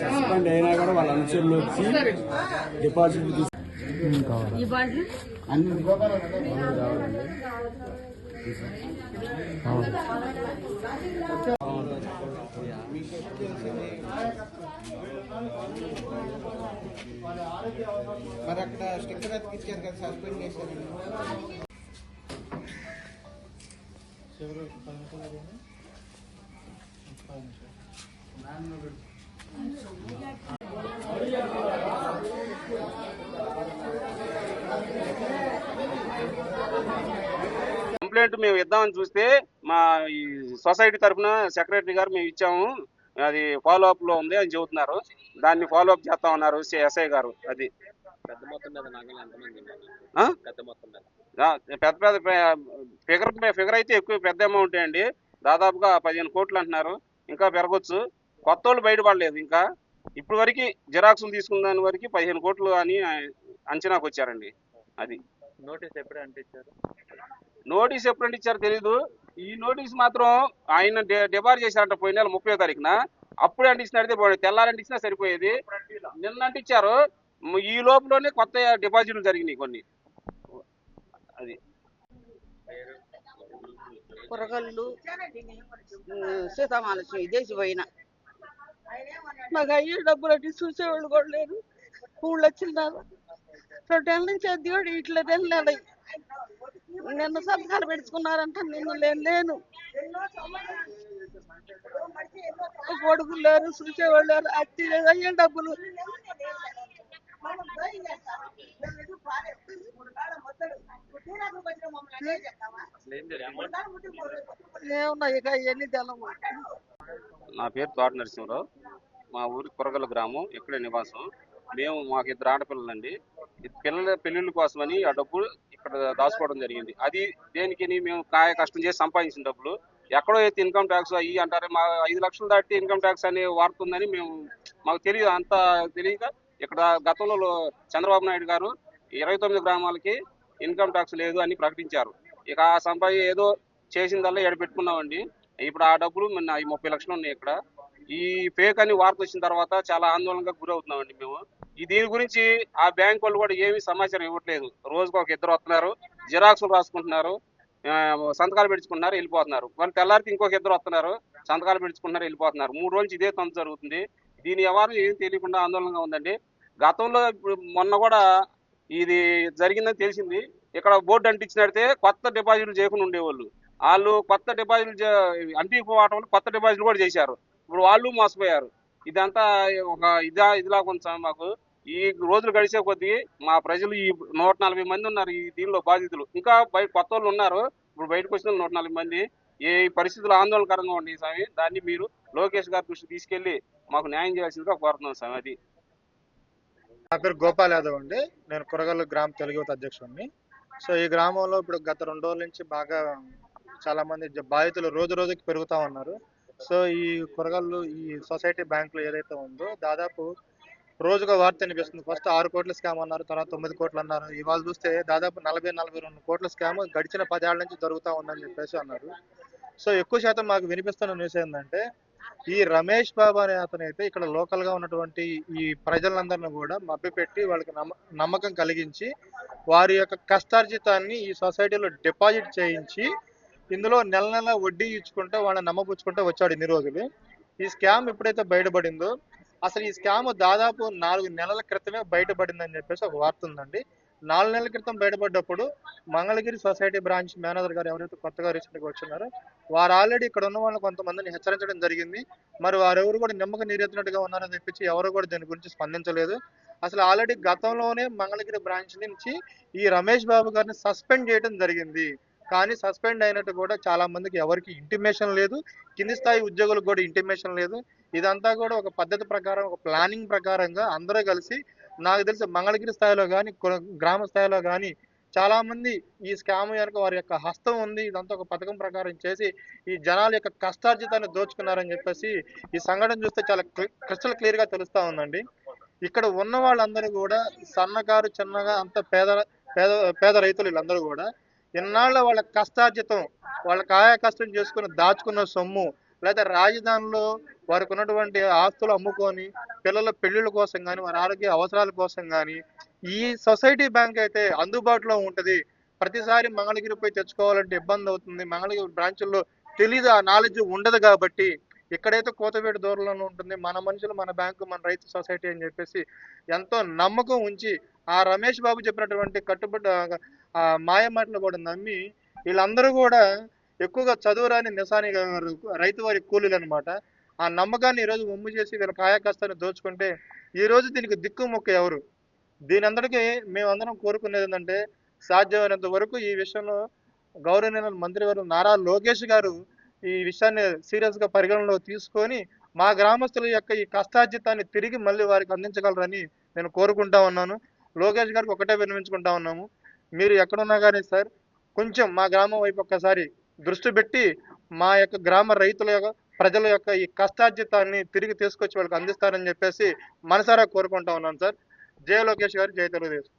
Suspend అయినా కూడా వాళ్ళ అనుచరులు వచ్చి డిపాజిట్ మరి అక్కడ స్టిక్కర్ అతికిచ్చారు కదా సస్పెండ్ చేశారు. కంప్లైంట్ మేము ఇద్దామని చూస్తే మా ఈ సొసైటీ తరఫున సెక్రటరీ గారు మేము ఇచ్చాము. అది ఫాలో అప్లో ఉంది అని చెబుతున్నారు. దాన్ని ఫాలో అప్ చేస్తా ఉన్నారు ఎస్ఐ గారు. అది. పెద్ద పెద్ద ఫిగర్ ఫిగర్ అయితే ఎక్కువ పెద్ద అమౌంట్ అండి. దాదాపుగా పదిహేను కోట్లు అంటున్నారు. ఇంకా పెరగొచ్చు. కొత్త వాళ్ళు బయటపడలేదు ఇంకా. ఇప్పుడు వరకు జిరాక్సులు తీసుకున్న దాని వరకు పదిహేను కోట్లు అని అంచనాకు వచ్చారండి. అది. నోటీస్ ఎప్పుడు అంటించారు? నోటీస్ ఎప్పుడు ఇచ్చారో తెలీదు. ఈ నోటీస్ మాత్రం ఆయన డి- డిబార్ చేశారంట పోయిన నెల ముప్పై తారీఖున. అప్పుడే అంటించినట్టే పోయింది తెల్లారి అంటించినా సరిపోయేది. నిన్న అంటించారు. ఈ లోపలనే కొత్త డిపాజిట్లు జరిగినాయి కొన్ని. అది. కూరగాయలు సీతామాలక్ష్మి ఇదేసి పోయిన మాకు అయ్యే డబ్బులు అట్టి చూసేవాళ్ళు కూడా లేరు. ఊళ్ళో వచ్చిన్నారు రెండేళ్ళ నుంచి అది కూడా ఇట్లా నెలలు నిన్న సంతకాలు పెట్టుకున్నారంట నిన్ను లేను లేను. కొడుకులు లేరు చూసేవాళ్ళు లేరు. అత్తి లేదు అయ్యే డబ్బులు. ఏమున్నాయి ఇక అవన్నీ తెలవు నా పేరు తోట నరసింహరావు మా ఊరి కొరగల గ్రామం ఇక్కడే నివాసం. మేము మాకు ఇద్దరు ఆడపిల్లలండి. పిల్లల పెళ్ళిళ్ళ కోసమని ఆ డబ్బు ఇక్కడ దాచుకోవడం జరిగింది. అది దేనికి మేము కాయ కష్టం చేసి సంపాదించిన డబ్బులు. ఎక్కడో అయితే ఇన్కమ్ ట్యాక్స్ అయ్యి అంటారు మా ఐదు లక్షలు దాటి ఇన్కమ్ ట్యాక్స్ అనే వాడుతుందని మేము మాకు తెలియదు. అంత తెలియక ఇక్కడ గతంలో చంద్రబాబు నాయుడు గారు ఇరవై తొమ్మిది గ్రామాలకి ఇన్కమ్ ట్యాక్స్ లేదు అని ప్రకటించారు. ఇక ఆ సంపాది ఏదో చేసిందల్లా ఎడ పెట్టుకున్నామండి. ఇప్పుడు ఆ డబ్బులు మన ముప్పై లక్షలు ఉన్నాయి ఇక్కడ. ఈ ఫేక్ అని వార్త వచ్చిన తర్వాత చాలా ఆందోళనగా గురవుతున్నామండి మేము. ఈ దీని గురించి ఆ బ్యాంక్ వాళ్ళు కూడా ఏమీ సమాచారం ఇవ్వట్లేదు. రోజుకు ఒక ఇద్దరు వస్తున్నారు జిరాక్సులు రాసుకుంటున్నారు సంతకాలు పెట్టుకుంటున్నారు వెళ్ళిపోతున్నారు. వాళ్ళు తెల్లారికి ఇంకొక ఇద్దరు వస్తున్నారు సంతకాలు పెట్టుకుంటున్నారు వెళ్ళిపోతున్నారు. మూడు రోజులు ఇదే తొందర జరుగుతుంది. దీని వ్యవహారం ఏం తెలియకుండా ఆందోళనగా ఉందండి. గతంలో ఇప్పుడు మొన్న కూడా ఇది జరిగిందని తెలిసింది. ఇక్కడ బోర్డు అంటించినడితే కొత్త డిపాజిట్లు చేయకుండా ఉండేవాళ్ళు. వాళ్ళు కొత్త డిపాజిట్లు అంటిపోవటం వల్ల కొత్త డిపాజిట్లు కూడా చేశారు. ఇప్పుడు వాళ్ళు మోసపోయారు. ఇదంతా ఒక ఇదా ఇదిలా కొంచెం మాకు. ఈ రోజులు గడిచే కొద్దీ మా ప్రజలు ఈ నూట నలభై మంది ఉన్నారు ఈ దీనిలో బాధితులు. ఇంకా బయట కొత్త వాళ్ళు ఉన్నారు. ఇప్పుడు బయటకు వచ్చిన నూట నలభై మంది. ఏ పరిస్థితులు ఆందోళనకరంగా ఉన్నాయి స్వామి. దాన్ని మీరు లోకేష్ గారి దృష్టికి తీసుకెళ్ళి మాకు న్యాయం చేయాల్సిందిగా కోరుతున్నాం స్వామి అది. నా పేరు గోపాల్ యాదవ్ అండి. నేను కురగల్లు గ్రామ తెలుగు అధ్యక్షుడిని సో ఈ గ్రామంలో ఇప్పుడు గత రెండు రోజుల నుంచి బాగా చాలా మంది బాధితులు రోజు రోజుకి పెరుగుతా ఉన్నారు. సో ఈ కూరగాయలు ఈ సొసైటీ బ్యాంకులో ఏదైతే ఉందో దాదాపు రోజుగా వార్త అనిపిస్తుంది ఫస్ట్ ఆరు కోట్ల స్కామ్ అన్నారు తర్వాత తొమ్మిది కోట్లు అన్నారు. ఇవాళ చూస్తే దాదాపు నలభై నలభై రెండు కోట్ల స్కామ్ గడిచిన పదేళ్ళ నుంచి జరుగుతూ ఉందని చెప్పేసి అన్నారు. సో ఎక్కువ శాతం మాకు వినిపిస్తున్న న్యూస్ ఏంటంటే ఈ రమేష్ బాబు అనే అతను అయితే ఇక్కడ లోకల్గా ఉన్నటువంటి ఈ ప్రజలందరిని కూడా మభ్యపెట్టి వాళ్ళకి నమ్మ- నమ్మకం కలిగించి వారి యొక్క కష్టార్జితాన్ని ఈ సొసైటీలో డిపాజిట్ చేయించి ఇందులో నెల నెల వడ్డీ ఇచ్చుకుంటూ వాళ్ళని నమ్మపుచ్చుకుంటూ వచ్చాడు ఇన్ని రోజులు. ఈ స్కామ్ ఎప్పుడైతే బయటపడిందో అసలు ఈ స్కామ్ దాదాపు నాలుగు నెలల క్రితమే బయటపడిందని చెప్పేసి ఒక వార్త ఉందండి. నాలుగు నెలల క్రితం బయటపడ్డప్పుడు మంగళగిరి సొసైటీ బ్రాంచ్ మేనేజర్ గారు ఎవరైతే కొత్తగా రీసెంట్గా వచ్చినారో వారు ఆల్రెడీ ఇక్కడ ఉన్న వాళ్ళని కొంతమందిని హెచ్చరించడం జరిగింది. మరి వారెవరు కూడా నిమ్మక నీరెత్తినట్టుగా ఉన్నారని తెప్పించి ఎవరు కూడా దీని గురించి స్పందించలేదు. అసలు ఆల్రెడీ గతంలోనే మంగళగిరి బ్రాంచ్ నుంచి ఈ రమేష్ బాబు గారిని సస్పెండ్ చేయడం జరిగింది. కానీ సస్పెండ్ అయినట్టు కూడా చాలా మందికి ఎవరికి ఇంటిమేషన్ లేదు. కింది స్థాయి ఉద్యోగులకు కూడా ఇంటిమేషన్ లేదు. ఇదంతా కూడా ఒక పద్ధతి ప్రకారం ఒక ప్లానింగ్ ప్రకారంగా అందరూ కలిసి నాకు తెలిసి మంగళగిరి స్థాయిలో కానీ గ్రామ స్థాయిలో కానీ చాలా మంది ఈ స్కామ్ వెనుక వారి యొక్క హస్తం ఉంది. ఇదంతా ఒక పథకం ప్రకారం చేసి ఈ జనాల యొక్క కష్టార్జితాన్ని దోచుకున్నారని చెప్పేసి ఈ సంఘటన చూస్తే చాలా క్రిస్టల్ క్లియర్గా తెలుస్తా ఉందండి. ఇక్కడ ఉన్న వాళ్ళందరూ కూడా సన్నకారు చిన్నగా అంత పేద పేద పేద రైతులు వీళ్ళందరూ కూడా ఇన్నాళ్ళ వాళ్ళ కష్టార్జితం వాళ్ళ కాయ కష్టం చేసుకుని దాచుకున్న సొమ్ము లేదా రాజధానిలో వారికి ఉన్నటువంటి ఆస్తులు అమ్ముకొని పిల్లల పెళ్ళిళ్ళ కోసం కానీ వారి ఆరోగ్య అవసరాల కోసం కానీ ఈ సొసైటీ బ్యాంక్ అయితే అందుబాటులో ఉంటుంది. ప్రతిసారి మంగళగిరి పోయి తెచ్చుకోవాలంటే ఇబ్బంది అవుతుంది. మంగళగిరి బ్రాంచ్ల్లో తెలీదు ఆ నాలెడ్జ్ ఉండదు కాబట్టి ఇక్కడైతే కోతవేడు దూరంలో ఉంటుంది. మన మనుషులు మన బ్యాంకు మన రైతు సొసైటీ అని చెప్పేసి ఎంతో నమ్మకం ఉంచి ఆ రమేష్ బాబు చెప్పినటువంటి కట్టుబడి ఆ మాయ మాటలు కూడా నమ్మి వీళ్ళందరూ కూడా ఎక్కువగా చదువురాని నిశాని గారు రైతు వారి కూలీలు అనమాట ఆ నమ్మకాన్ని ఈరోజు ఒమ్ము చేసి వీళ్ళ కాయకష్టాన్ని దోచుకుంటే ఈరోజు దీనికి దిక్కు మొక్క ఎవరు? దీని అందరికీ మేమందరం కోరుకునేది ఏంటంటే సాధ్యమైనంత వరకు ఈ విషయంలో గౌరవనీయ మంత్రివారు నారా లోకేష్ గారు ఈ విషయాన్ని సీరియస్గా పరిగణనలో తీసుకొని మా గ్రామస్తుల యొక్క ఈ కష్టార్జితాన్ని తిరిగి మళ్ళీ వారికి అందించగలరని నేను కోరుకుంటా ఉన్నాను. లోకేష్ గారికి ఒకటే విన్నవించుకుంటా ఉన్నాము. మీరు ఎక్కడున్నా కానీ సార్ కొంచెం మా గ్రామం వైపు ఒక్కసారి దృష్టి పెట్టి మా యొక్క గ్రామ రైతుల యొక్క ప్రజల యొక్క ఈ కష్టార్జితాన్ని తిరిగి తీసుకొచ్చి వాళ్ళకి అందిస్తారని చెప్పేసి మనసారా కోరుకుంటా ఉన్నాను సార్. జయ లోకేష్ గారు జయ తెలుగుదేశం.